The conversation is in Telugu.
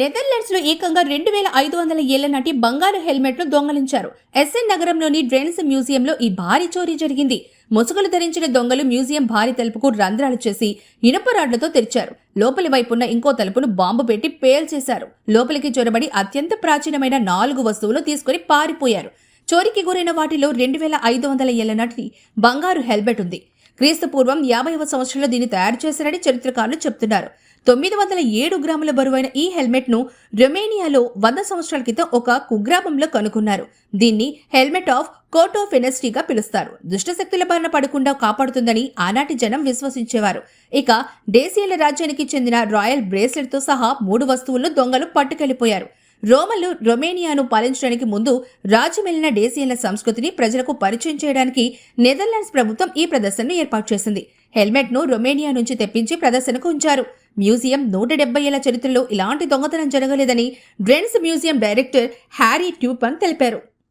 నెదర్లాండ్స్లో ఏకంగా రెండు వేల ఐదు వందల ఏళ్ళ నాటి బంగారు హెల్మెట్ను దొంగలించారు. ఎస్ఎన్ నగరంలోని డ్రెన్స్ మ్యూజియంలో ఈ భారీ చోరీ జరిగింది. ముసుగులు ధరించిన దొంగలు మ్యూజియం భారీ తలుపుకు రంధ్రాలు చేసి ఇనుప రాడ్లతో తెరిచారు. లోపలి వైపున్న ఇంకో తలుపును బాంబు పెట్టి పేల్చేశారు. లోపలికి చొరబడి అత్యంత ప్రాచీనమైన నాలుగు వస్తువులు తీసుకుని పారిపోయారు. చోరీకి గురైన వాటిలో రెండు వేల ఐదు వందల ఏళ్ళ నాటి బంగారు హెల్మెట్ ఉంది. క్రీస్తు పూర్వం యాభైవ సంవత్సరంలో దీన్ని తయారు చేశారని చరిత్రకారులు చెబుతున్నారు తొమ్మిది వందల ఏడు గ్రాముల బరువైన ఈ హెల్మెట్ను రొమేనియాలో వంద సంవత్సరాల క్రితం ఒక కుగ్రామంలో కనుగొన్నారు దీన్ని హెల్మెట్ ఆఫ్ కోటో ఫెనస్టీగా పిలుస్తారు. దుష్టశక్తుల బారిన పడకుండా కాపాడుతుందని ఆనాటి జనం విశ్వసించేవారు. ఇక డేసియల రాజ్యానికి చెందిన రాయల్ బ్రేస్లెట్తో సహా మూడు వస్తువులను దొంగలు పట్టుకెళ్ళిపోయారు. రోమన్లు రొమేనియాను పాలించడానికి ముందు రాజ్యమెళ్ళిన డేసియన్ల సంస్కృతిని ప్రజలకు పరిచయం చేయడానికి నెదర్లాండ్స్ ప్రభుత్వం ఈ ప్రదర్శనను ఏర్పాటు చేసింది. హెల్మెట్ను రొమేనియా నుంచి తెప్పించి ప్రదర్శనకు ఉంచారు. మ్యూజియం నూట డెబ్బై ఏళ్ళ చరిత్రలో ఇలాంటి దొంగతనం జరగలేదని Drents museum director Harry Tupan తెలిపారు.